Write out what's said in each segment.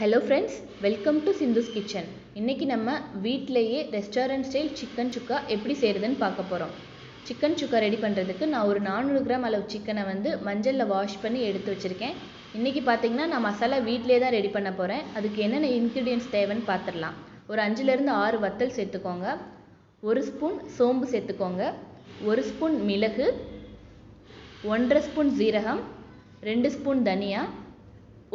Hello friends welcome to Sindhu's kitchen இன்றைக்கி நம்ம வீட்டிலேயே ரெஸ்டாரண்ட் ஸ்டைல் சிக்கன் சுக்கா எப்படி செய்கிறதுன்னு பார்க்க போகிறோம் சிக்கன் சுக்கா ரெடி பண்ணுறதுக்கு நான் ஒரு நானூறு கிராம் அளவு சிக்கனை வந்து மஞ்சளில் வாஷ் பண்ணி எடுத்து வச்சுருக்கேன். இன்றைக்கி பார்த்தீங்கன்னா நான் மசாலா வீட்டிலே தான் ரெடி பண்ண போகிறேன் அதுக்கு என்னென்ன இன்க்ரீடியன்ஸ் தேவைன்னு பார்த்துடலாம் ஒரு அஞ்சுலேருந்து ஆறு வத்தல் சேர்த்துக்கோங்க. ஒரு ஸ்பூன் சோம்பு சேர்த்துக்கோங்க. ஒரு ஸ்பூன் மிளகு. ஒன்றரை ஸ்பூன் ஜீரகம் ரெண்டு ஸ்பூன் தனியா.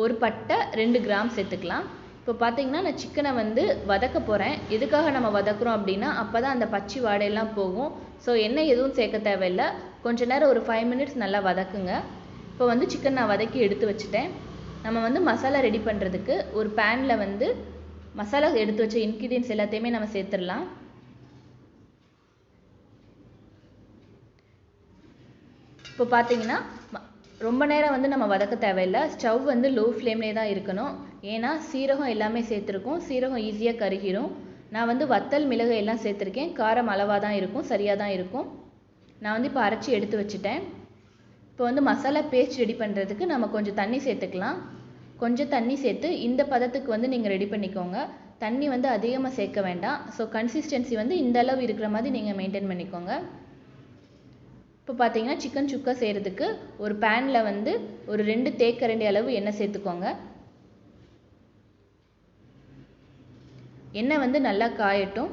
ஒரு பட்டை ரெண்டு கிராம் சேர்த்துக்கலாம். இப்போ பார்த்தீங்கன்னா நான் சிக்கனை வந்து வதக்க போகிறேன் எதுக்காக நம்ம வதக்குறோம் அப்படின்னா அப்போ தான் அந்த பச்சை வாடையெல்லாம் போகும். ஸோ எண்ணெய் எதுவும் சேர்க்க தேவையில்லை. கொஞ்ச நேரம் ஒரு ஃபைவ் மினிட்ஸ் நல்லா வதக்குங்க. இப்போ வந்து சிக்கன் நான் வதக்கி எடுத்து வச்சுட்டேன். நம்ம வந்து மசாலா ரெடி பண்ணுறதுக்கு ஒரு பேனில் வந்து மசாலா எடுத்து வச்ச இன்க்ரீடியன்ஸ் எல்லாத்தையுமே நம்ம சேர்த்துடலாம். இப்போ பார்த்தீங்கன்னா ரொம்ப நேரம் வந்து நம்ம வதக்க தேவையில்லை. ஸ்டவ் வந்து லோ ஃப்ளேம்லேயே தான் இருக்கணும். ஏன்னா சீரகம் எல்லாமே சேர்த்துருக்கோம். சீரகம் ஈஸியாக கருகிரும். நான் வந்து வத்தல் மிளகு எல்லாம் சேர்த்துருக்கேன். காரம் அளவாக தான் இருக்கும். சரியாக தான் இருக்கும். நான் வந்து இப்போ அரைச்சி எடுத்து வச்சுட்டேன். இப்போ வந்து மசாலா பேஸ்ட் ரெடி பண்ணுறதுக்கு நம்ம கொஞ்சம் தண்ணி சேர்த்துக்கலாம். கொஞ்சம் தண்ணி சேர்த்து இந்த பதத்துக்கு வந்து நீங்கள் ரெடி பண்ணிக்கோங்க. தண்ணி வந்து அதிகமாக சேர்க்க வேண்டாம். ஸோ கன்சிஸ்டன்சி வந்து இந்த அளவு இருக்கிற மாதிரி நீங்கள் மெயின்டைன் பண்ணிக்கோங்க. இப்போ பார்த்தீங்கன்னா சிக்கன் சுக்கா செய்கிறதுக்கு ஒரு பேனில் வந்து ஒரு ரெண்டு தேக்கரண்டி அளவு எண்ணெய் சேர்த்துக்கோங்க. எண்ணெய் வந்து நல்லா காயட்டும்.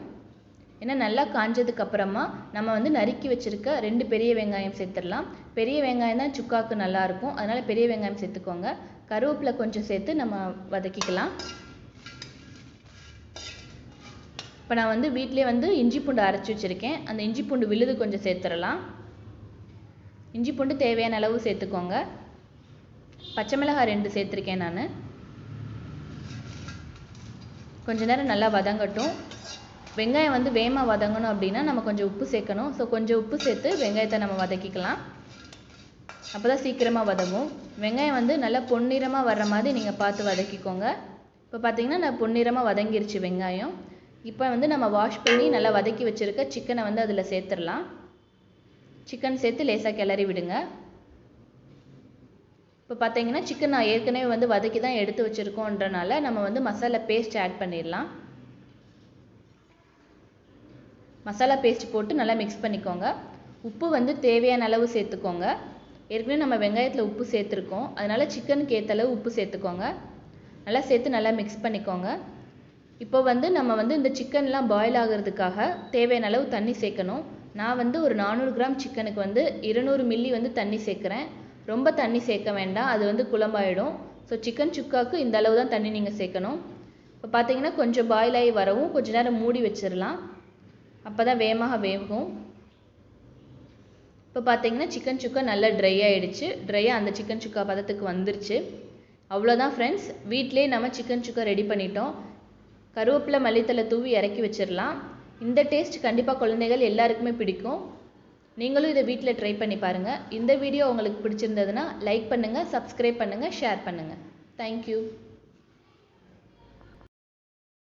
எண்ணெய் நல்லா காஞ்சதுக்கு அப்புறமா நம்ம வந்து நறுக்கி வச்சுருக்க ரெண்டு பெரிய வெங்காயம் சேர்த்துடலாம். பெரிய வெங்காயம் தான் சுக்காவுக்கு நல்லா இருக்கும். பெரிய வெங்காயம் சேர்த்துக்கோங்க. கருவேப்பிலை கொஞ்சம் சேர்த்து நம்ம வதக்கிக்கலாம். இப்போ நான் வந்து வீட்டிலே வந்து இஞ்சி பூண்டு அரைச்சி வச்சுருக்கேன். அந்த இஞ்சி பூண்டு விழுது கொஞ்சம் சேர்த்துடலாம். இஞ்சி பூண்டு தேவையான அளவு சேர்த்துக்கோங்க. பச்சை மிளகாய் ரெண்டு சேர்த்துருக்கேன் நான். கொஞ்ச நேரம் நல்லா வதங்கட்டும். வெங்காயம் வந்து வேகமாக வதங்கணும் அப்படின்னா நம்ம கொஞ்சம் உப்பு சேர்க்கணும். ஸோ கொஞ்சம் உப்பு சேர்த்து வெங்காயத்தை நம்ம வதக்கிக்கலாம். அப்போ தான் சீக்கிரமாக வதங்கும். வெங்காயம் வந்து நல்லா பொன்னிறமாக வர்ற மாதிரி நீங்கள் பார்த்து வதக்கிக்கோங்க. இப்போ பார்த்தீங்கன்னா நான் பொன்னிறமாக வதங்கிருச்சு வெங்காயம். இப்போ வந்து நம்ம வாஷ் பண்ணி நல்லா வதக்கி வச்சுருக்க சிக்கனை வந்து அதில் சேர்த்துடலாம். சிக்கன் சேர்த்து லேசாக கிளறி விடுங்க. இப்போ பார்த்தீங்கன்னா சிக்கன் நான் ஏற்கனவே வந்து வதக்கி தான் எடுத்து வச்சுருக்கோன்றனால நம்ம வந்து மசாலா பேஸ்ட் ஆட் பண்ணிடலாம். மசாலா பேஸ்ட் போட்டு நல்லா மிக்ஸ் பண்ணிக்கோங்க. உப்பு வந்து தேவையான அளவு சேர்த்துக்கோங்க. ஏற்கனவே நம்ம வெங்காயத்தில் உப்பு சேர்த்துருக்கோம். அதனால சிக்கனுக்கு ஏற்ற அளவு உப்பு சேர்த்துக்கோங்க. நல்லா சேர்த்து நல்லா மிக்ஸ் பண்ணிக்கோங்க. இப்போ வந்து நம்ம வந்து இந்த சிக்கன்லாம் பாயில் ஆகிறதுக்காக தேவையான அளவு தண்ணி சேர்க்கணும். நான் வந்து ஒரு நானூறு கிராம் சிக்கனுக்கு வந்து இருநூறு மில்லி வந்து தண்ணி சேர்க்குறேன். ரொம்ப தண்ணி சேர்க்க வேண்டாம். அது வந்து குழம்பாயிடும். ஸோ சிக்கன் சுக்காவுக்கு இந்த அளவு தான் தண்ணி நீங்கள் சேர்க்கணும். இப்போ பார்த்தீங்கன்னா கொஞ்சம் பாயில் ஆகி வரவும் கொஞ்ச நேரம் மூடி வச்சிடலாம். அப்போ தான் வேகமாக வேகும். இப்போ பார்த்தீங்கன்னா சிக்கன் சுக்கா நல்லா ட்ரை ஆகிடுச்சு ட்ரையாக அந்த சிக்கன் சுக்கா பதத்துக்கு வந்துருச்சு. அவ்வளோதான் ஃப்ரெண்ட்ஸ் வீட்டிலே நம்ம சிக்கன் சுக்கா ரெடி பண்ணிட்டோம். கருவேப்பிலை மல்லித்தலை தூவி இறக்கி வச்சிடலாம். இந்த டேஸ்ட் கண்டிப்பாக குழந்தைகள் எல்லாருக்குமே பிடிக்கும். நீங்களும் இதை வீட்டில் ட்ரை பண்ணி பாருங்கள் இந்த வீடியோ உங்களுக்கு பிடிச்சிருந்ததுன்னா லைக் பண்ணுங்கள் சப்ஸ்கிரைப் பண்ணுங்கள் ஷேர் பண்ணுங்கள் தேங்க்யூ